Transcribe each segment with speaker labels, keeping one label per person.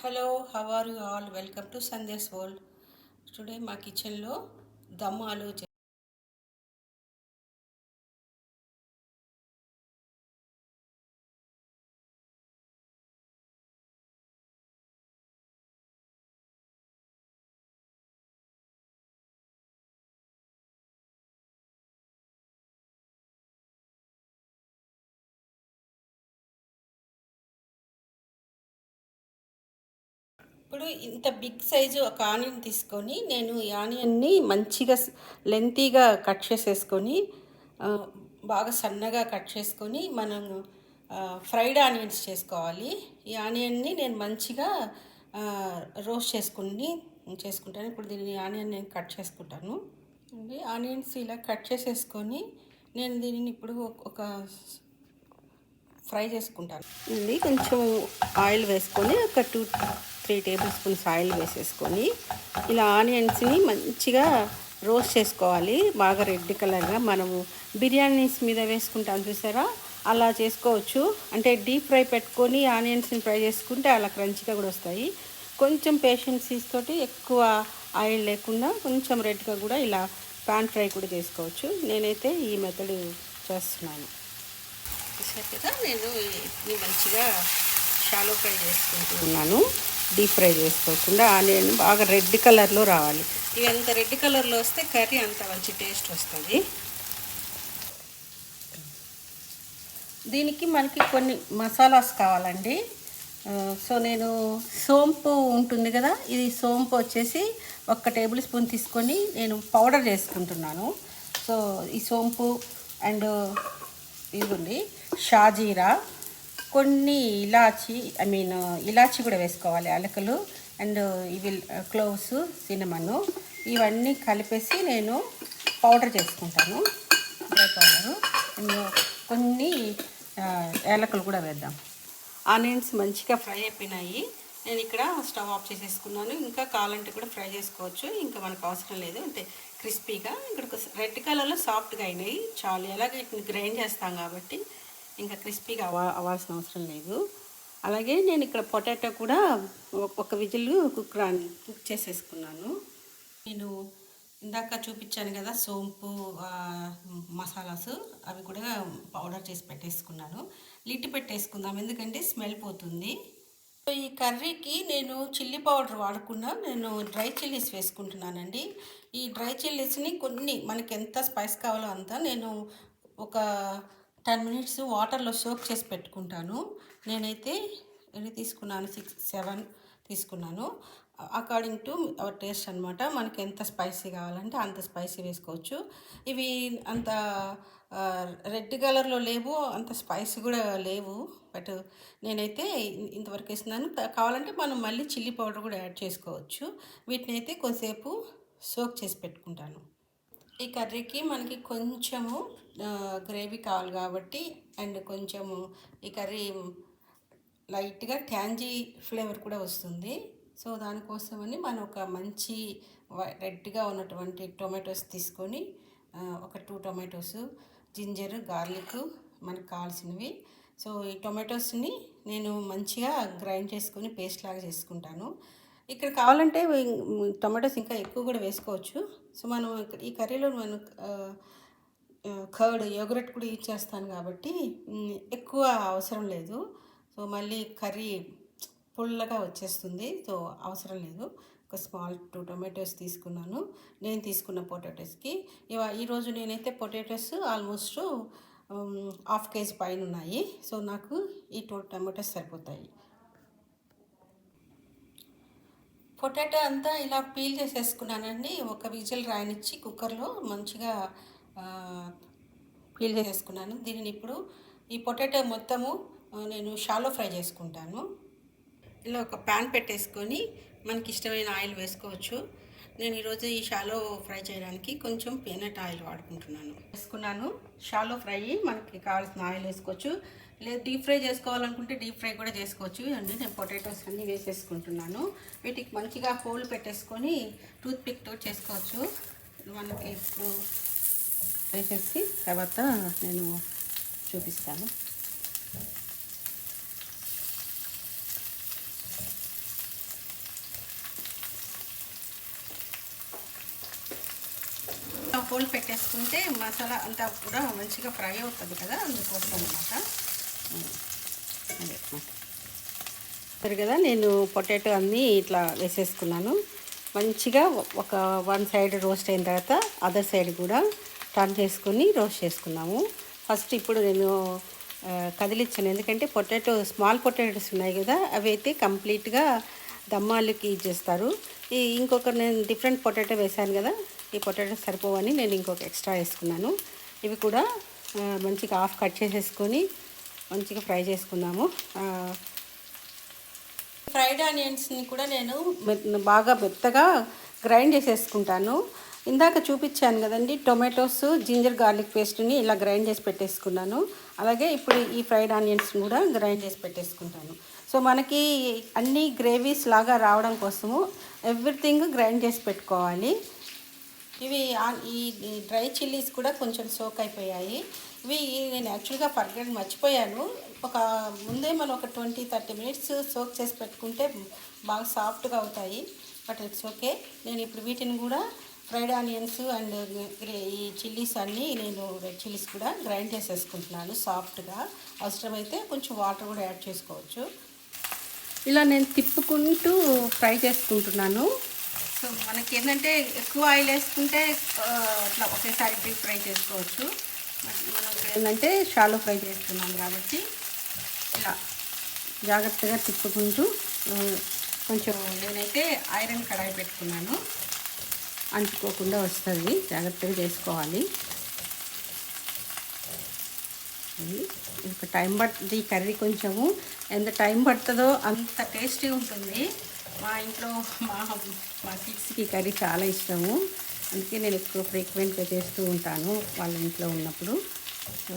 Speaker 1: Hello how are you all welcome to Sandesh world today మా కిచెన్లో దమ్ ఆలు ఇప్పుడు ఇంత బిగ్ సైజు ఒక ఆనియన్ తీసుకొని నేను ఈ ఆనియన్ని మంచిగా లెంతీగా కట్ చేసేసుకొని బాగా సన్నగా కట్ చేసుకొని మనం ఫ్రైడ్ ఆనియన్స్ చేసుకోవాలి. ఈ ఆనియన్ని నేను మంచిగా రోస్ట్ చేసుకుని చేసుకుంటాను. ఇప్పుడు దీన్ని ఆనియన్ నేను కట్ చేసుకుంటాను. ఆనియన్స్ ఇలా కట్ చేసేసుకొని నేను దీనిని ఇప్పుడు ఒక ఫ్రై చేసుకుంటాను. ఇది కొంచెం ఆయిల్ వేసుకొని ఒక two three tablespoons oil వేసేసుకొని ఇలా ఆనియన్స్ని మంచిగా రోస్ట్ చేసుకోవాలి. బాగా రెడ్ కలర్గా మనము బిర్యానీస్ మీద వేసుకుంటాం చూసారా? అలా చేసుకోవచ్చు. అంటే డీప్ ఫ్రై పెట్టుకొని ఆనియన్స్ని ఫ్రై చేసుకుంటే అలా క్రంచిగా కూడా వస్తాయి. కొంచెం పేషెన్సీస్ తోటి ఎక్కువ ఆయిల్ లేకుండా కొంచెం రెడ్గా కూడా ఇలా పాన్ ఫ్రై కూడా చేసుకోవచ్చు. నేనైతే ఈ మెథడ్ చేస్తున్నాను. చూసారు కదా నేను ఇవి మంచిగా షాలో ఫ్రై చేసుకుంటున్నాను. డీప్ ఫ్రై చేసుకోకుండా ఆనియన్ బాగా రెడ్ కలర్లో రావాలి. ఇవి అంత రెడ్ కలర్లో వస్తే కర్రీ అంత మంచి టేస్ట్ వస్తుంది. దీనికి మనకి కొన్ని మసాలాస్ కావాలండి. సో నేను సోంపు ఉంటుంది కదా ఇది సోంపు వచ్చేసి ఒక్క టేబుల్ స్పూన్ తీసుకొని నేను పౌడర్ చేసుకుంటున్నాను. సో ఈ సోంపు అండ్ ఇదిగోండి షాజీరా కొన్ని ఇలాచి ఐ మీన్ ఇలాచి కూడా వేసుకోవాలి అలకలు అండ్ ఇవి క్లోవ్స్ సినమను ఇవన్నీ కలిపేసి నేను పౌడర్ చేసుకుంటాను డ్రై పౌడరు. అండ్ కొన్ని ఎలకలు ఏలకలు కూడా వేద్దాం. ఆనియన్స్ మంచిగా ఫ్రై అయిపోయినాయి. నేను ఇక్కడ స్టవ్ ఆఫ్ చేసేసుకున్నాను. ఇంకా కావాలంటే కూడా ఫ్రై చేసుకోవచ్చు. ఇంకా మనకు అవసరం లేదు. అంటే క్రిస్పీగా ఇక్కడ రెడ్ కలర్లో సాఫ్ట్గా అయినాయి. చాలు. ఎలాగ వీటిని గ్రైండ్ చేస్తాం కాబట్టి ఇంకా క్రిస్పీగా అవ్వ అవ్వాల్సిన అవసరం లేదు. అలాగే నేను ఇక్కడ పొటాటో కూడా ఒక- విజిల్ కుక్ రా కుక్ చేసేసుకున్నాను. నేను ఇందాక చూపించాను కదా సోంపు మసాలాస్ అవి కూడా పౌడర్ చేసి పెట్టేసుకున్నాను. లిట్టి పెట్టేసుకుందాం. ఎందుకంటే స్మెల్ పోతుంది. సో ఈ కర్రీకి నేను చిల్లీ పౌడర్ వాడుకున్నా. నేను డ్రై చిల్లీస్ వేసుకుంటున్నానండి. ఈ డ్రై చిల్లీస్ని కొన్ని మనకి ఎంత స్పైస్ కావాలో అంత నేను ఒక టెన్ మినిట్స్ వాటర్లో సోక్ చేసి పెట్టుకుంటాను. నేనైతే ఎన్ని తీసుకున్నాను? సిక్స్ సెవెన్ తీసుకున్నాను. అకార్డింగ్ టు అవర్ టేస్ట్ అనమాట మనకి ఎంత స్పైసీ కావాలంటే అంత స్పైసీ వేసుకోవచ్చు. ఇవి అంత రెడ్ కలర్లో లేవు అంత స్పైసీ కూడా లేవు. బట్ నేనైతే ఇంతవరకు వేస్తున్నాను కావాలంటే మనం మళ్ళీ చిల్లీ పౌడర్ కూడా యాడ్ చేసుకోవచ్చు. వీటిని అయితే కొద్దిసేపు సోక్ చేసి పెట్టుకుంటాను. ఈ కర్రీకి మనకి కొంచెము గ్రేవీ కావాలి కాబట్టి అండ్ కొంచెము ఈ కర్రీ లైట్గా ట్యాంజీ ఫ్లేవర్ కూడా వస్తుంది. సో దానికోసమని మనం ఒక మంచి వై- రెడ్గా ఉన్నటువంటి టొమాటోస్ తీసుకొని ఒక టూ టొమాటోస్ జింజర్ గార్లిక్ మనకు కావాల్సినవి. సో ఈ టొమాటోస్ని నేను మంచిగా గ్రైండ్ చేసుకొని పేస్ట్ లాగా చేసుకుంటాను. ఇక్కడ కావాలంటే టొమాటోస్ ఇంకా ఎక్కువ కూడా వేసుకోవచ్చు. సో మనం ఇక్కడ ఈ కర్రీలో మనం కర్డ్ యోగరెట్ కూడా యూజ్ చేస్తాను కాబట్టి ఎక్కువ అవసరం లేదు. సో మళ్ళీ కర్రీ పుల్లగా వచ్చేస్తుంది. సో అవసరం లేదు. ఒక స్మాల్ టూ టొమాటోస్ తీసుకున్నాను. నేను తీసుకున్న పొటాటోస్కి. ఇవ ఈరోజు నేనైతే పొటాటోస్ ఆల్మోస్ట్ హాఫ్ కేజీ పైన ఉన్నాయి. సో నాకు ఈ టూ టొమాటోస్ సరిపోతాయి. పొటాటో అంతా ఇలా పీల్ చేసేసుకున్నానండి. ఒక విజిల్ రాయనిచ్చి కుక్కర్లో మంచిగా పీల్ చేసేసుకున్నాను. దీనిని ఇప్పుడు ఈ పొటాటో మొత్తము నేను షాలో ఫ్రై చేసుకుంటాను. ఇలా ఒక ప్యాన్ పెట్టేసుకొని మనకి ఇష్టమైన ఆయిల్ వేసుకోవచ్చు. నేను ఈరోజు ఈ షాలో ఫ్రై చేయడానికి కొంచెం పీనట్ ఆయిల్ వాడుకుంటున్నాను. వేసుకున్నాను. షాలో ఫ్రై మనకి కావాల్సిన ఆయిల్ వేసుకోవచ్చు. లేదు డీప్ ఫ్రై చేసుకోవాలనుకుంటే డీప్ ఫ్రై కూడా చేసుకోవచ్చు. అండి నేను పొటాటోస్ అన్నీ వేసేసుకుంటున్నాను. వీటికి మంచిగా హోల్ పెట్టేసుకొని టూత్ పిక్తో చేసుకోవచ్చు. మనకి ఇప్పుడు వేసేసి తర్వాత నేను చూపిస్తాను. హోల్ పెట్టేసుకుంటే మసాలా అంతా కూడా మంచిగా ఫ్రై అవుతుంది కదా అందుకోసం అనమాట అదే. సరే కదా నేను పొటాటో అన్నీ ఇట్లా వేసేసుకున్నాను. మంచిగా ఒక వన్ సైడ్ రోస్ట్ అయిన తర్వాత అదర్ సైడ్ కూడా టర్న్ చేసుకుని రోస్ట్ చేసుకున్నాము. ఫస్ట్ ఇప్పుడు నేను కదిలించాను ఎందుకంటే పొటాటో స్మాల్ పొటాటోస్ ఉన్నాయి కదా అవి అయితే కంప్లీట్గా దమ్మాలకి ఇచ్చేస్తారు. ఈ ఇంకొక నేను డిఫరెంట్ పొటాటో వేశాను కదా ఈ పొటాటో సరిపోవని నేను ఇంకొక ఎక్స్ట్రా వేసుకున్నాను. ఇవి కూడా మంచిగా హాఫ్ కట్ చేసేసుకొని మంచిగా ఫ్రై చేసుకున్నాము ఫ్రైడ్ ఆనియన్స్ని కూడా నేను బాగా మెత్తగా గ్రైండ్ చేసేసుకుంటాను. ఇందాక చూపించాను కదండి టొమాటోస్ జింజర్ గార్లిక్ పేస్ట్ని ఇలా గ్రైండ్ చేసి పెట్టేసుకున్నాను. అలాగే ఇప్పుడు ఈ ఫ్రైడ్ ఆనియన్స్ని కూడా గ్రైండ్ చేసి పెట్టేసుకుంటాను. సో మనకి అన్ని గ్రేవీస్ లాగా రావడం కోసము ఎవ్రీథింగ్ గ్రైండ్ చేసి పెట్టుకోవాలి. ఇవి ఈ డ్రై చిల్లీస్ కూడా కొంచెం సోక్ అయిపోయాయి. ఇవి నేను యాక్చువల్గా ఫర్గెట్ మర్చిపోయాను. ఒక ముందే మనం ఒక ట్వంటీ థర్టీ మినిట్స్ సోక్ చేసి పెట్టుకుంటే బాగా సాఫ్ట్గా అవుతాయి బట్ ఇట్స్ ఓకే. నేను ఇప్పుడు వీటిని కూడా ఫ్రైడ్ ఆనియన్స్ అండ్ ఈ చిల్లీస్ అన్నీ నేను రెడ్ చిల్లీస్ కూడా గ్రైండ్ చేసేసుకుంటున్నాను సాఫ్ట్గా. అవసరమైతే కొంచెం వాటర్ కూడా యాడ్ చేసుకోవచ్చు. ఇలా నేను తిప్పుకుంటూ ఫ్రై చేసుకుంటున్నాను. సో మనకి ఏంటంటే ఎక్కువ ఆయిల్ వేసుకుంటే అట్లా ఒకేసారి డీప్ ఫ్రై చేసుకోవచ్చు. మనం ఇక్కడ ఏంటంటే షాలో ఫ్రై చేస్తున్నాం కాబట్టి ఇలా జాగ్రత్తగా తిప్పుకుంటూ కొంచెం నేనైతే ఐరన్ కడాయి పెట్టుకున్నాను. అంటుకోకుండా వస్తుంది జాగ్రత్తగా చేసుకోవాలి. ఇంకా ఒక టైం పడుతుంది ఈ కర్రీ కొంచెము ఎంత టైం పడుతుందో అంత టేస్టీ ఉంటుంది. మా ఇంట్లో మా మా కిడ్స్కి కర్రీ చాలా ఇష్టము. అందుకే నేను ఎక్కువ ఫ్రీక్వెంట్గా చేస్తూ ఉంటాను వాళ్ళ ఇంట్లో ఉన్నప్పుడు. సో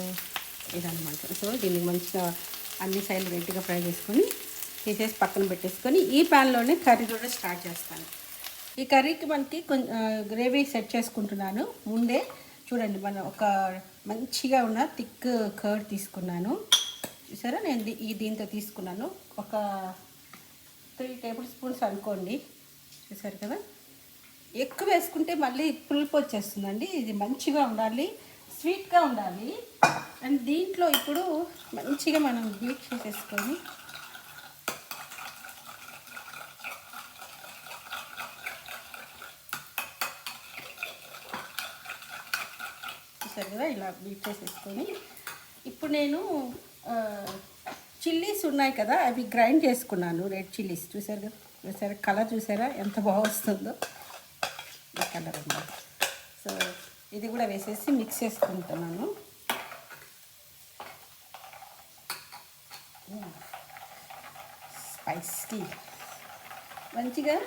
Speaker 1: ఇదన్నమాట. సో దీన్ని మంచిగా అన్ని సైడ్లు రెడ్డిగా ఫ్రై చేసుకొని తీసేసి పక్కన పెట్టేసుకొని ఈ ప్యాన్లోనే కర్రీ కూడా స్టార్ట్ చేస్తాను. ఈ కర్రీకి మనకి కొంచెం గ్రేవీ సెట్ చేసుకుంటున్నాను. ముందే చూడండి మనం ఒక మంచిగా ఉన్న థిక్ కర్డ్ తీసుకున్నాను. సరే నేను ఈ దీంతో తీసుకున్నాను. ఒక త్రీ టేబుల్ స్పూన్స్ అనుకోండి. చూసారు కదా? ఎక్కువ వేసుకుంటే మళ్ళీ పులుపు వచ్చేస్తుందండి. ఇది మంచిగా ఉండాలి. స్వీట్గా ఉండాలి. అండ్ దీంట్లో ఇప్పుడు మంచిగా మనం బీట్ చేసేసుకొని చూసారు కదా? ఇలా బీట్ చేసేసుకొని ఇప్పుడు నేను చిల్లీస్ ఉన్నాయి కదా అవి గ్రైండ్ చేసుకున్నాను. రెడ్ చిల్లీస్ చూసారు కదా చూసారా? కలర్ చూసారా? ఎంత బాగొస్తుందో? ఈ కలర్ అన్నమాట సో ఇది కూడా వేసేసి మిక్స్ చేసుకుంటున్నాను. Hmm. స్పైస్కి మంచిగా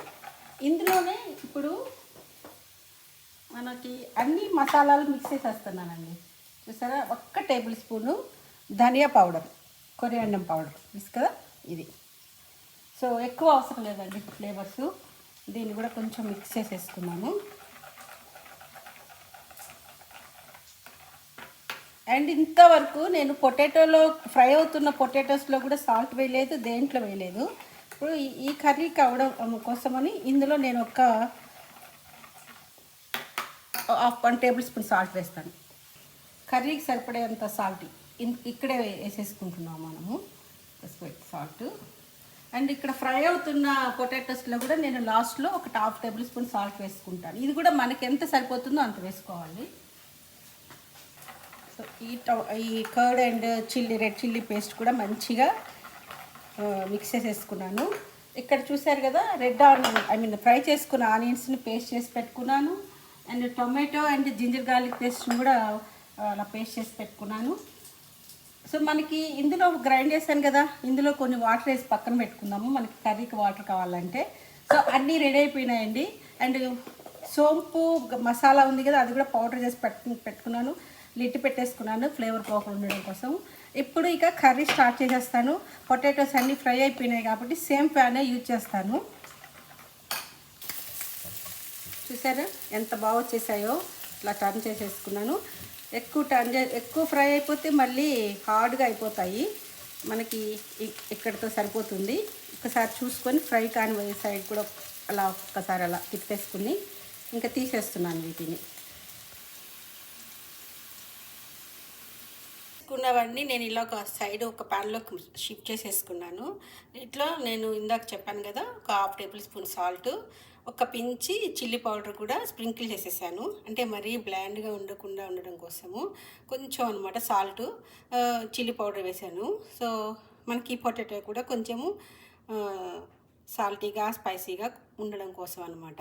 Speaker 1: ఇందులోనే ఇప్పుడు మనకి అన్ని మసాలాలు మిక్స్ చేసేస్తున్నానండి. చూసారా? ఒక్క టేబుల్ స్పూను ధనియా పౌడర్. Coriander powder. మిస్ కదా? ఇది. సో ఎక్కువ అవసరం లేదండి ఫ్లేవర్స్. దీన్ని కూడా కొంచెం మిక్స్ చేసేసుకున్నాను అండ్ ఇంతవరకు నేను పొటాటోలో ఫ్రై అవుతున్న పొటాటోస్లో కూడా సాల్ట్ వేయలేదు దేంట్లో వేయలేదు. ఇప్పుడు ఈ- ఈ కర్రీ కావడం కోసమని ఇందులో నేను ఒక half one tablespoon salt వేస్తాను. కర్రీకి సరిపడేంత సాల్ట్. ఇక్కడే వేసేసుకుంటున్నాం మనము. సాల్ట్ అండ్ ఇక్కడ ఫ్రై అవుతున్న పొటాటోస్లో కూడా నేను లాస్ట్లో ఒక హాఫ్ టేబుల్ స్పూన్ సాల్ట్ వేసుకుంటాను. ఇది కూడా మనకి ఎంత సరిపోతుందో అంత వేసుకోవాలి. సో ఈ ఈ curd and chilli red chilli paste కూడా మంచిగా మిక్స్ చేసేసుకున్నాను. ఇక్కడ చూసారు కదా red onion I mean fry చేసుకున్న ఆనియన్స్ని పేస్ట్ చేసి పెట్టుకున్నాను. And tomato and ginger garlic పేస్ట్ని కూడా అలా పేస్ట్ చేసి పెట్టుకున్నాను. సో మనకి ఇందులో గ్రైండ్ చేశాను కదా ఇందులో కొన్ని వాటర్ వేసి పక్కన పెట్టుకుందాము. మనకి కర్రీకి వాటర్ కావాలంటే. సో అన్నీ రెడీ అయిపోయినాయండి. అండ్ సోంపు మసాలా ఉంది కదా అది కూడా పౌడర్ చేసి పెట్టు పెట్టుకున్నాను. లిట్టి పెట్టేసుకున్నాను ఫ్లేవర్ పోకుండా ఉండడం కోసం. ఇప్పుడు ఇక కర్రీ స్టార్ట్ చేసేస్తాను. పొటాటోస్ అన్నీ ఫ్రై అయిపోయినాయి కాబట్టి సేమ్ ప్యానే యూజ్ చేస్తాను. చూసారా? ఎంత బాగా వచ్చేసాయో. ఇట్లా టర్న్ చేసేసుకున్నాను. ఎక్కువ టర్న్ చే ఎక్కువ ఫ్రై అయిపోతే మళ్ళీ హార్డ్గా అయిపోతాయి. మనకి ఇక్కడితో సరిపోతుంది. ఒకసారి చూసుకొని ఫ్రై కాని సైడ్ కూడా అలా ఒక్కసారి అలా తిప్పేసుకుని ఇంకా తీసేస్తున్నాను వీటిని. తీసుకున్నవన్నీ నేను ఇలా ఒక సైడ్ ఒక ప్యాన్లో షిఫ్ట్ చేసేసుకున్నాను. ఇట్లా నేను ఇందాక చెప్పాను కదా ఒక హాఫ్ టేబుల్ స్పూన్ సాల్ట్ ఒక పించి చిల్లీ పౌడర్ కూడా స్ప్రింకిల్ చేసేసాను. అంటే మరీ బ్లాండ్గా ఉండకుండా ఉండడం కోసము. కొంచెం అనమాట సాల్ట్ చిల్లీ పౌడర్ వేసాను. సో మనకి పొటాటో కూడా కొంచెము సాల్టీగా స్పైసీగా ఉండడం కోసం అనమాట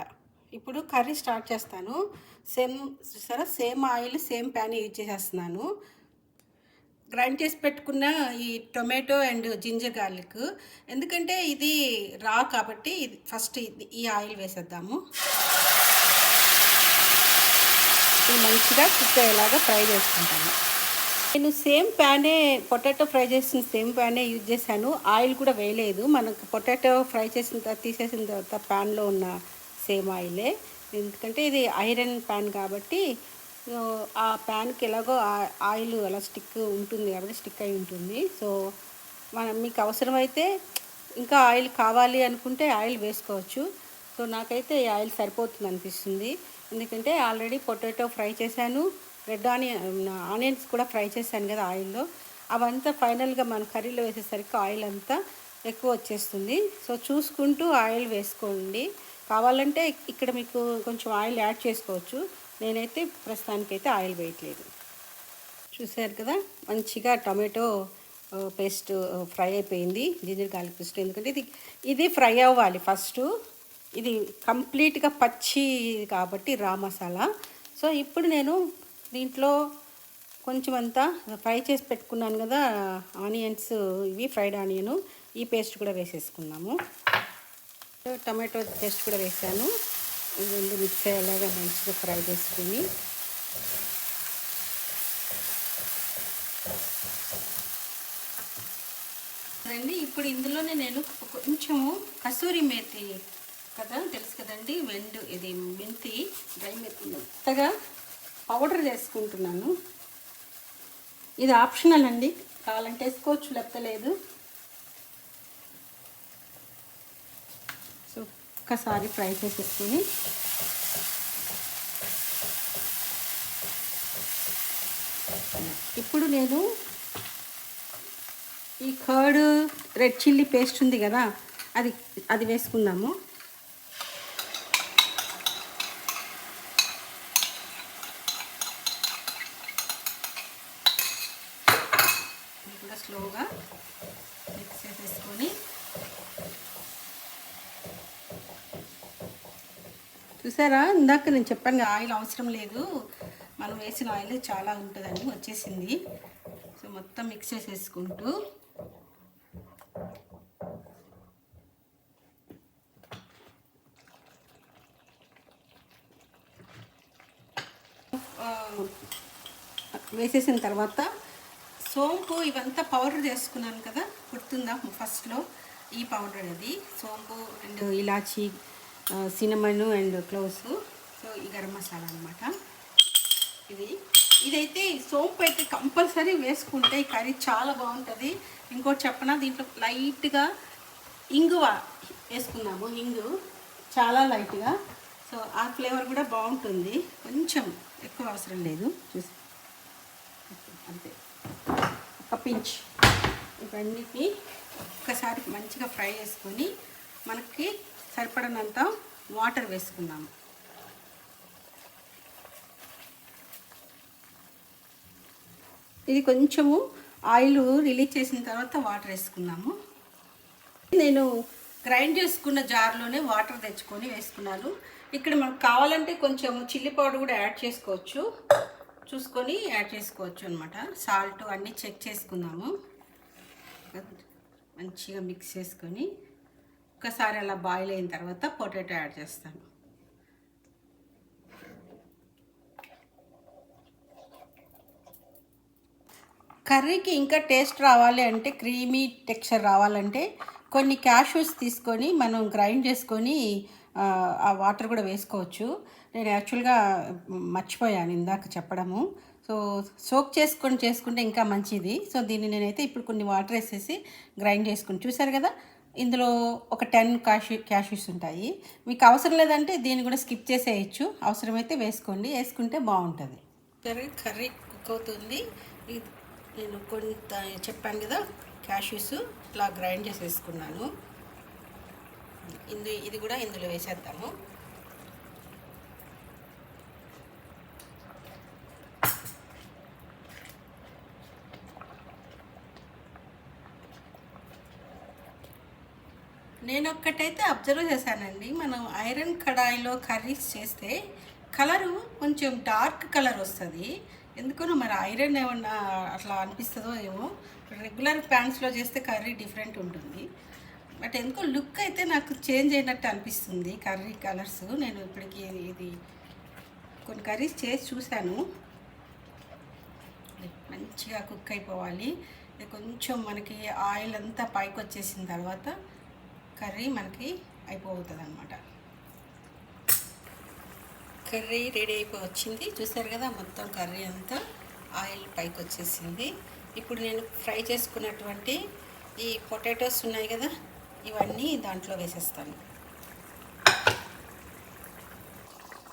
Speaker 1: ఇప్పుడు కర్రీ స్టార్ట్ చేస్తాను. సేమ్ సరే same oil same pan use చేసేస్తున్నాను. గ్రైండ్ చేసి పెట్టుకున్న ఈ టొమాటో అండ్ జింజర్ గార్లిక్. ఎందుకంటే ఇది రా కాబట్టి ఇది ఫస్ట్ ఇది ఈ ఆయిల్ వేసేద్దాము. ఇది మంచిగా కుక్ అయ్యేలాగా ఫ్రై చేసుకుంటాను. నేను సేమ్ ప్యానే పొటాటో ఫ్రై చేసిన సేమ్ ప్యానే యూజ్ చేశాను. ఆయిల్ కూడా వేయలేదు. మనకు పొటాటో ఫ్రై చేసిన తర్వాత తీసేసిన తర్వాత ప్యాన్లో ఉన్న సేమ్ ఆయిలే. ఎందుకంటే ఇది ఐరన్ ప్యాన్ కాబట్టి ఆ ప్యాన్కి ఎలాగో ఆ- ఆయిల్ అలా స్టిక్ ఉంటుంది కాబట్టి స్టిక్ అయి ఉంటుంది. సో మనం మీకు అవసరమైతే ఇంకా ఆయిల్ కావాలి అనుకుంటే ఆయిల్ వేసుకోవచ్చు. సో నాకైతే ఈ ఆయిల్ సరిపోతుంది అనిపిస్తుంది. ఎందుకంటే ఆల్రెడీ పొటాటో ఫ్రై చేశాను. రెడ్ ఆనియన్ ఆనియన్స్ కూడా ఫ్రై చేశాను కదా ఆయిల్లో అవంతా ఫైనల్గా మన కర్రీలో వేసేసరికి ఆయిల్ అంతా ఎక్కువ వచ్చేస్తుంది. సో చూసుకుంటూ ఆయిల్ వేసుకోండి. కావాలంటే ఇక్కడ మీకు కొంచెం ఆయిల్ యాడ్ చేసుకోవచ్చు. నేనైతే ప్రస్తుతానికైతే ఆయిల్ వేయట్లేదు. చూసారు కదా? మంచిగా టమాటో పేస్ట్ ఫ్రై అయిపోయింది. Ginger garlic paste. ఎందుకంటే ఇది ఇది ఫ్రై అవ్వాలి ఫస్ట్. ఇది కంప్లీట్గా పచ్చి కాబట్టి రా మసాలా. సో ఇప్పుడు నేను దీంట్లో కొంచెం అంతా ఫ్రై చేసి పెట్టుకున్నాను కదా ఆనియన్స్ ఇవి ఫ్రైడ్ ఆనియన్ ఈ పేస్ట్ కూడా వేసేసుకున్నాము టమాటో పేస్ట్ కూడా వేసాను. ఇవన్నీ మిక్స్ అయ్యేలాగా మంచిగా ఫ్రై చేసుకుని రండి ఇప్పుడు ఇందులోనే నేను కొంచెము కసూరి మేతి కదా తెలుసు కదండి వెండు ఇది మెంతి డ్రై మెంతి మెత్తగా పౌడర్ చేసుకుంటున్నాను. ఇది ఆప్షనల్ అండి కావాలంటే వేసుకోవచ్చు లేకపోతే లేదు సో ఒక్కసారి ఫ్రై చేసేసుకొని ఇప్పుడు నేను ఈ కర్డ్ రెడ్ చిల్లీ పేస్ట్ ఉంది కదా అది అది వేసుకుందాము. కూడా స్లోగా మిక్స్ చేసేసుకొని చూసారా? ఇందాక నేను చెప్పాను కదా, ఆయిల్ అవసరం లేదు. మనం వేసిన ఆయిల్ చాలా ఉంటుందని వచ్చేసింది. సో మొత్తం మిక్స్ చేసేసుకుంటూ. వేసేసిన తర్వాత సోంపు ఇవంతా పౌడర్ చేసుకున్నాను కదా గుర్తుందా? ఫస్ట్లో ఈ పౌడర్ అది. సోంపు అండ్ ఇలాచి సినమన్ అండ్ క్లోవ్స్ సో ఈ గరం మసాలా అనమాట ఇది. ఇదైతే సోంపు అయితే కంపల్సరీ వేసుకుంటే ఈ కర్రీ చాలా బాగుంటుంది. ఇంకోటి చెప్పనా దీంట్లో లైట్గా ఇంగువ వేసుకున్నాము ఇంగు చాలా లైట్గా. సో ఆ ఫ్లేవర్ కూడా బాగుంటుంది. కొంచెం ఎక్కువ అవసరం లేదు. చూసి. అంతే. ఒక పించ్. ఇవన్నిటిని ఒక్కసారి మంచిగా ఫ్రై చేసుకొని మనకి సరిపడినంత వాటర్ వేసుకున్నాము ఇది కొంచెము ఆయిల్ రిలీజ్ చేసిన తర్వాత వాటర్ వేసుకున్నాము నేను గ్రైండ్ చేసుకున్న జార్లోనే వాటర్ తెచ్చుకొని వేసుకున్నాను. ఇక్కడ మనకు కావాలంటే కొంచెం చిల్లీ పౌడర్ కూడా యాడ్ చేసుకోవచ్చు. చూసుకొని యాడ్ చేసుకోవచ్చు అనమాట సాల్ట్ అన్నీ చెక్ చేసుకుందాము. మంచిగా మిక్స్ చేసుకొని ఒక్కసారి అలా బాయిల్ అయిన తర్వాత పొటాటో యాడ్ చేస్తాను. కర్రీకి ఇంకా టేస్ట్ రావాలి అంటే క్రీమీ టెక్స్చర్ రావాలంటే కొన్ని క్యాష్యూస్ తీసుకొని మనం గ్రైండ్ చేసుకొని ఆ, ఆ వాటర్ కూడా వేసుకోవచ్చు. నేను యాక్చువల్గా మర్చిపోయాను ఇందాక చెప్పడము. సో సోక్ చేసుకొని చేసుకుంటే ఇంకా మంచిది. సో దీన్ని నేనైతే ఇప్పుడు కొన్ని వాటర్ వేసేసి గ్రైండ్ చేసుకుని చూసారు కదా? ఇందులో ఒక టెన్ క్యాష్యూ క్యాష్యూస్ ఉంటాయి. మీకు అవసరం లేదంటే దీన్ని కూడా స్కిప్ చేసేయచ్చు. అవసరమైతే వేసుకోండి. వేసుకుంటే బాగుంటుంది. కర్రీ కర్రీ కుక్ అవుతుంది. నేను కొంత చెప్పాను కదా క్యాష్యూస్ ఇట్లా గ్రైండ్ చేసేసుకున్నాను. ఇందు ఇది కూడా ఇందులో వేసేద్దాము. నేను ఒక్కటైతే అబ్జర్వ్ చేశానండి. మనం ఐరన్ కడాయిలో కర్రీస్ చేస్తే కలరు కొంచెం డార్క్ కలర్ వస్తుంది. ఎందుకనో మరి ఐరన్ ఏమన్నా అట్లా అనిపిస్తుందో ఏమో. రెగ్యులర్ ప్యాన్స్లో చేస్తే కర్రీ డిఫరెంట్ ఉంటుంది. బట్ ఎందుకో లుక్ అయితే నాకు చేంజ్ అయినట్టు అనిపిస్తుంది కర్రీ కలర్స్. నేను ఇప్పటికి ఇది కొన్ని కర్రీస్ చేసి చూశాను. మంచిగా కుక్ అయిపోవాలి. కొంచెం మనకి ఆయిల్ అంతా పైకి వచ్చేసిన తర్వాత కర్రీ మనకి అయిపోతుంది అనమాట కర్రీ రెడీ అయిపో వచ్చింది చూసారు కదా మొత్తం కర్రీ అంతా ఆయిల్ పైకి వచ్చేసింది ఇప్పుడు నేను ఫ్రై చేసుకున్నటువంటి ఈ పొటాటోస్ ఉన్నాయి కదా ఇవన్నీ దాంట్లో వేసేస్తాను.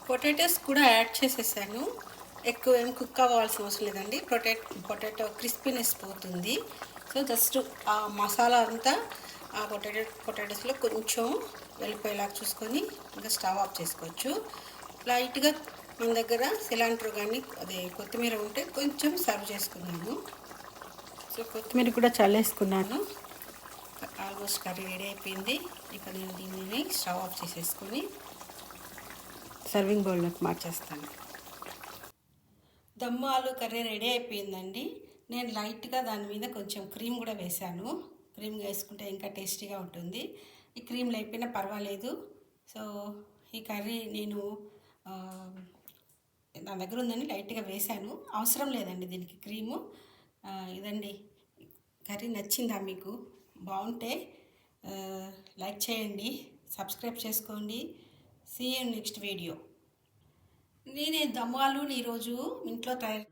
Speaker 1: పొటాటోస్ కూడా యాడ్ చేసేసాను. ఎక్కువ ఏం కుక్ అవ్వాల్సిన అవసరం లేదండి. పొటాటో పొటాటో క్రిస్పీనెస్ పోతుంది. సో జస్ట్ ఆ మసాలా అంతా ఆ పొటాటో పొటాటోస్లో కొంచెం వెళ్ళిపోయేలాగా చూసుకొని ఇంకా స్టవ్ ఆఫ్ చేసుకోవచ్చు. లైట్గా మన దగ్గర సిలాంటర్ కానీ అదే కొత్తిమీర ఉంటే కొంచెం సర్వ్ చేసుకున్నాను సో కొత్తిమీర కూడా చల్లేసుకున్నాను. ఆల్మోస్ట్ కర్రీ రెడీ అయిపోయింది. ఇక నేను దీనిని స్టవ్ ఆఫ్ చేసేసుకొని సర్వింగ్ బౌల్లోకి మార్చేస్తాను. దమ్ము ఆలు కర్రీ రెడీ అయిపోయిందండి. నేను లైట్గా దాని మీద కొంచెం క్రీమ్ కూడా వేశాను. క్రీమ్గా వేసుకుంటే ఇంకా టేస్టీగా ఉంటుంది. ఈ క్రీమ్ లేకపోయినా పర్వాలేదు. సో ఈ కర్రీ నేను నా దగ్గర ఉందని లైట్గా వేశాను. అవసరం లేదండి దీనికి క్రీము. ఇదండి. కర్రీ నచ్చిందా మీకు? బాగుంటే లైక్ చేయండి సబ్స్క్రైబ్ చేసుకోండి. See you next video. నేనే దమ్మాలు ఈరోజు ఇంట్లో తయారు